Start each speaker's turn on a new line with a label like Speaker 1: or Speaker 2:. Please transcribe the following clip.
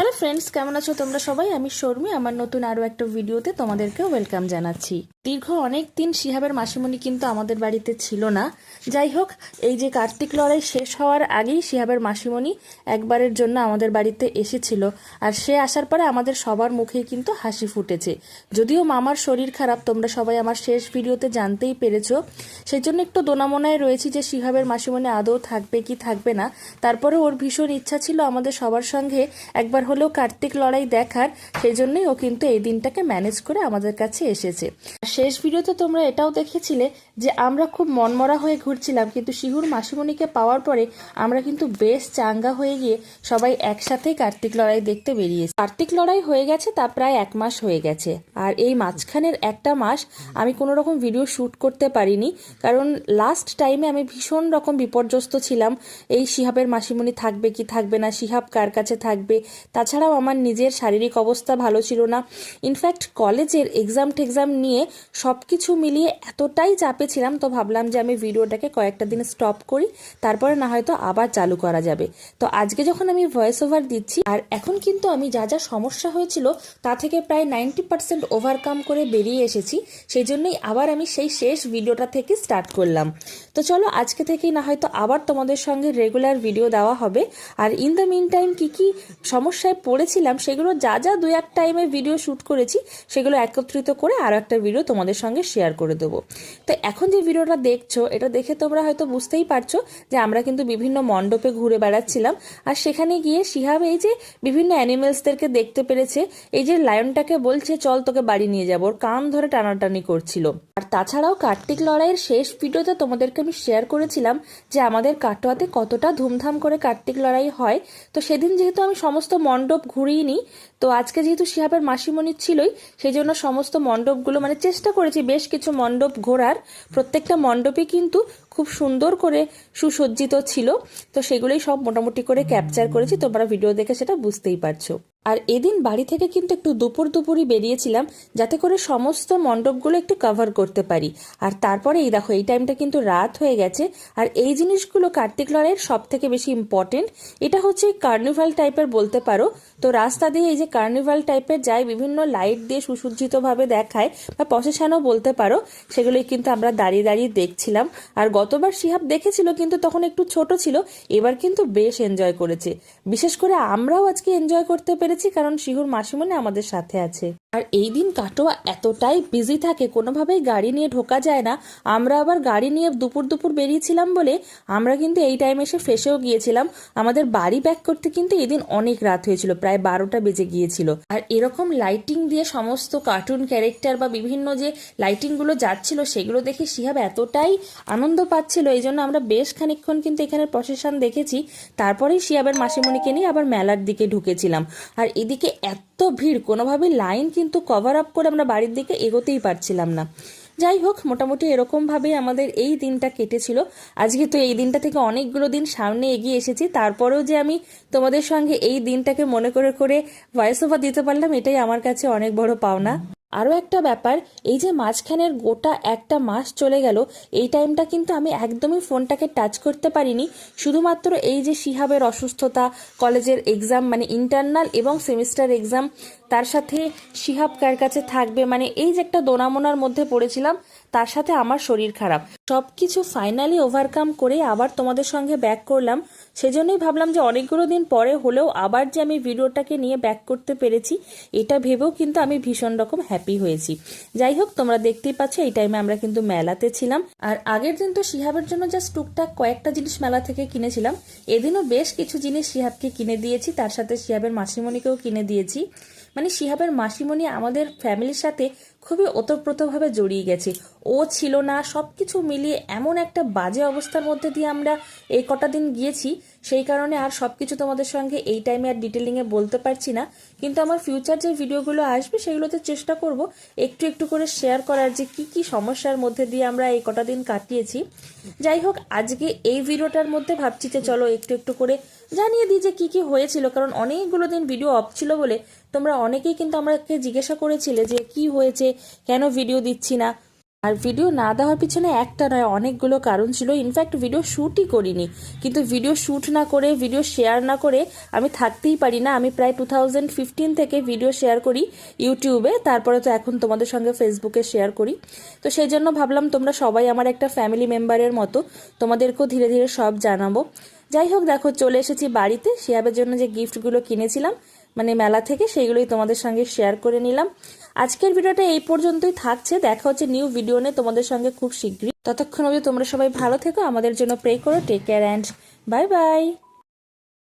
Speaker 1: Hello friends, কেমন আছো তোমরা সবাই? আমি শর্মি, আমার নতুন আরও একটা ভিডিওতে তোমাদেরকে ওয়েলকাম জানাচ্ছি। দীর্ঘ অনেক দিন শিহাবের মাসিমণি কিন্তু আমাদের বাড়িতে ছিল না। যাই হোক, এই যে কার্তিক লড়াই শেষ হওয়ার আগেই শিহাবের মাসিমণি একবারের জন্য আমাদের বাড়িতে এসেছিল। আর সে আসার পরে আমাদের সবার মুখেই কিন্তু হাসি ফুটেছে। যদিও মামার শরীর খারাপ, তোমরা সবাই আমার শেষ ভিডিওতে জানতেই পেরেছ। সেই জন্য একটু দোনামোনায় রয়েছি যে শিহাবের মাসিমণি আদৌ থাকবে কি থাকবে না। তারপরে ওর ভীষণ ইচ্ছা ছিল আমাদের সবার সঙ্গে একবার হলেও কার্তিক লড়াই দেখার সেই জন্যই ও কিন্তু এই দিনটাকে ম্যানেজ করে আমাদের কাছে এসেছে। শেষ ভিডিওতে তোমরা এটাও দেখেছিলে যে আমরা খুব মনমরা হয়ে ঘুরছিলাম, কিন্তু শিহুর মাসিমণিকে পাওয়ার পরে আমরা কিন্তু বেশ চাঙ্গা হয়ে গিয়ে সবাই একসাথেই কার্তিক লড়াই দেখতে বেরিয়েছি। কার্তিক লড়াই হয়ে গেছে তা প্রায় এক মাস হয়ে গেছে। আর এই মাঝখানের একটা মাস আমি কোনো রকম ভিডিও শ্যুট করতে পারিনি, কারণ লাস্ট টাইমে আমি ভীষণ রকম বিপর্যস্ত ছিলাম, এই শিহাবের মাসিমণি থাকবে কি থাকবে না, শিহাব কার কাছে থাকবে তাছাড়াও আমার নিজের শারীরিক অবস্থা ভালো ছিল না। ইনফ্যাক্ট কলেজের এক্সাম টেক্সাম নিয়ে সব কিছু মিলিয়ে এতটাই চাপে ছিলাম, তো ভাবলাম যে আমি ভিডিওটাকে কয়েকটা দিন স্টপ করি, তারপরে না হয়তো আবার চালু করা যাবে। তো আজকে যখন আমি ভয়েস ওভার দিচ্ছি, আর এখন কিন্তু আমি যা যা সমস্যা হয়েছিল, তা থেকে প্রায় নাইনটি পার্সেন্ট ওভারকাম করে বেরিয়ে এসেছি, সেই জন্যই আবার আমি সেই শেষ ভিডিওটা থেকে স্টার্ট করলাম। তো চলো আজকে থেকেই না হয়তো আবার তোমাদের সঙ্গে রেগুলার ভিডিও দেওয়া হবে। আর ইন দ্য মিন টাইম কী কী সমস্যায় পড়েছিলাম, সেগুলো যা যা দু এক টাইমে ভিডিও শ্যুট করেছি, সেগুলো একত্রিত করে আর একটা ভিডিও তোমাদের সঙ্গে শেয়ার করে দেবো। তো এখন যে ভিডিওটা দেখছ, এটা দেখে তোমরা হয়তো বুঝতেই পারছ যে আমরা কিন্তু বিভিন্ন মণ্ডপে ঘুরে বেড়াচ্ছিলাম আর সেখানে গিয়ে শিহাব এই যে বিভিন্ন অ্যানিমেলসদেরকে দেখতে পেরেছে, এই যে লায়নটাকে বলছে, চল তোকে বাড়ি নিয়ে যাব। ওর কান ধরে টানাটানি করছিল। আর তাছাড়াও কার্তিক লড়াইয়ের শেষ ভিডিওতে তোমাদেরকে আমি শেয়ার করেছিলাম যে আমাদের কাটোয়াতে কতটা ধুমধাম করে কার্তিক লড়াই হয়। তো সেদিন যেহেতু আমি সমস্ত মণ্ডপ ঘুরিয়ে নিই তো আজকে যেহেতু শিহাবের মাসিমণির ছিলই সেই জন্য সমস্ত মণ্ডপগুলো মানে চেষ্টা করেছি বেশ কিছু মণ্ডপ ঘোরার। প্রত্যেকটা মণ্ডপে কিন্তু খুব সুন্দর করে সুসজ্জিত ছিল। তো সেগুলোই সব মোটামুটি করে ক্যাপচার করেছি। তোমরা ভিডিও দেখে সেটা বুঝতেই পারছ। আর এদিন বাড়ি থেকে কিন্তু একটু দুপুর দুপুরই বেরিয়েছিলাম, যাতে করে সমস্ত মণ্ডপগুলো একটু কভার করতে পারি। আর তারপরে এই দেখো, এই টাইমটা কিন্তু রাত হয়ে গেছে। আর এই জিনিসগুলো কার্তিক লড়াইয়ের সব থেকে বেশি ইম্পর্টেন্ট এটা হচ্ছে কার্নিভাল টাইপের বলতে পারো। তো রাস্তা দিয়ে এই যে কার্নিভাল টাইপের যায়, বিভিন্ন লাইট দিয়ে সুসজ্জিতভাবে দেখায় বা প্রসেশনও বলতে পারো, সেগুলোই কিন্তু আমরা দাঁড়িয়ে দাঁড়িয়ে দেখছিলাম। আর গতবার শিহাব দেখেছিল, কিন্তু তখন একটু ছোট ছিল, এবার কিন্তু বেশ এনজয় করেছে। বিশেষ করে আমরাও আজকে এনজয় করতে পেরেছি, কারণ শিহুর মাসিমণি আমাদের সাথে আছে। আর এই দিন কাটোয়া এতটাই বিজি থাকে, কোনোভাবেই গাড়ি নিয়ে ঢোকা যায় না। আমরা আবার গাড়ি নিয়ে দুপুর দুপুর বেরিয়েছিলাম বলে আমরা কিন্তু এই টাইমে এসে ফেসেও গিয়েছিলাম। আমাদের বাড়ি ব্যাক করতে কিন্তু এদিন অনেক রাত হয়েছিল, প্রায় বারোটা বেজে গিয়েছিল। আর এরকম লাইটিং দিয়ে সমস্ত কার্টুন ক্যারেক্টার বা বিভিন্ন যে লাইটিংগুলো যাচ্ছিল, সেগুলো দেখে শিহাব এতটাই আনন্দ পাচ্ছিল। এই জন্য আমরা বেশ খানিকক্ষণ কিন্তু এখানে প্রসেশন দেখেছি। তারপরেই শিহাবের মাসিমণিকে নিয়ে আবার মেলার দিকে ঢুকেছিলাম। আর এদিকে এত ভিড়, কোনোভাবেই লাইন কিন্তু কভার আপ করে আমরা বাড়ির দিকে এগোতেই পারছিলাম না। যাই হোক, মোটামুটি এরকমভাবেই আমাদের এই দিনটা কেটেছিল। আজকে তো এই দিনটা থেকে অনেকগুলো দিন সামনে এগিয়ে এসেছি। তারপরেও যে আমি তোমাদের সঙ্গে এই দিনটাকে মনে করে করে ভয়েস ওভার দিতে পারলাম, এটাই আমার কাছে অনেক বড় পাওনা। আরও একটা ব্যাপার, এই যে মাঝখানের গোটা একটা মাস চলে গেল, এই টাইমটা কিন্তু আমি একদমই ফোনটাকে টাচ করতে পারিনি। শুধুমাত্র এই যে শিহাবের অসুস্থতা কলেজের এক্সাম মানে ইন্টারনাল এবং সেমিস্টার এক্সাম তার সাথে শিহাব কার কাছে থাকবে? মানে এই যে একটা দোনামোনার মধ্যে পড়েছিলাম, তার সাথে আমার শরীর খারাপ। সব কিছু ফাইনালি ওভারকাম করে আবার তোমাদের সঙ্গে ব্যাক করলাম। সেজন্যই ভাবলাম যে অনেকগুলো দিন পরে হলেও আবার যে আমি ভিডিওটাকে নিয়ে ব্যাক করতে পেরেছি, এটা ভেবেও কিন্তু আমি ভীষণ রকম হ্যাপি হয়েছি। যাই হোক, তোমরা দেখতেই পাচ্ছ, এই টাইমে আমরা কিন্তু মেলাতে ছিলাম। আর আগের দিন তো শিহাবের জন্য জাস্ট টুকটাক কয়েকটা জিনিস মেলা থেকে কিনেছিলাম। এদিনও বেশ কিছু জিনিস শিহাবকে কিনে দিয়েছি, তার সাথে শিহাবের মাসিমণিকেও কিনে দিয়েছি। মানে শিহাবের মাসিমণি আমাদের ফ্যামিলির সাথে খুবই ওতপ্রোতভাবে জড়িয়ে গেছে। ও ছিল না সব কিছু মিলিয়ে এমন একটা বাজে অবস্থার মধ্যে দিয়ে আমরা এই কটা দিন গিয়েছি, সেই কারণে আর সব কিছু তোমাদের সঙ্গে এই টাইমে আর ডিটেলিংয়ে বলতে পারছি না। কিন্তু আমার ফিউচার যে ভিডিওগুলো আসবে, সেগুলোতে চেষ্টা করব একটু একটু করে শেয়ার করার যে কি কি সমস্যার মধ্যে দিয়ে আমরা এই কটা দিন কাটিয়েছি। যাই হোক, আজকে এই ভিডিওটার মধ্যে ভাবছি যে চলো একটু একটু করে জানিয়ে দিই যে কি কি হয়েছিল, কারণ অনেকগুলো দিন ভিডিও অফ ছিল বলে তোমরা অনেকেই কিন্তু আমাকে জিজ্ঞাসা করেছিলে যে কি হয়েছে, কেন ভিডিও দিচ্ছি না। আর ভিডিও না দেওয়ার পিছনে একটা নয়, অনেকগুলো কারণ ছিল। ইনফ্যাক্ট ভিডিও শ্যুটই করিনি। কিন্তু ভিডিও শ্যুট না করে ভিডিও শেয়ার না করে আমি থাকতেই পারি না। আমি প্রায় টু থাউজেন্ড ফিফটিন থেকে ভিডিও শেয়ার করি ইউটিউবে তারপরে তো এখন তোমাদের সঙ্গে ফেসবুকে শেয়ার করি। তো সেই জন্য ভাবলাম তোমরা সবাই আমার একটা ফ্যামিলি মেম্বারের মতো তোমাদেরকেও ধীরে ধীরে সব জানাব। যাই হোক, দেখো, চলে এসেছি বাড়িতে। শিয়াবের জন্য যে গিফটগুলো কিনেছিলাম মানে মেলা থেকে সেইগুলোই তোমাদের সঙ্গে শেয়ার করে নিলাম। আজকের ভিডিওটা এই পর্যন্তই থাকছে। দেখা হচ্ছে নিউ ভিডিও নিয়ে তোমাদের সঙ্গে খুব শীঘ্রই। ততক্ষণ অবধি তোমরা সবাই ভালো থেকো। আমাদের জন্য প্রে করো। Take care and bye bye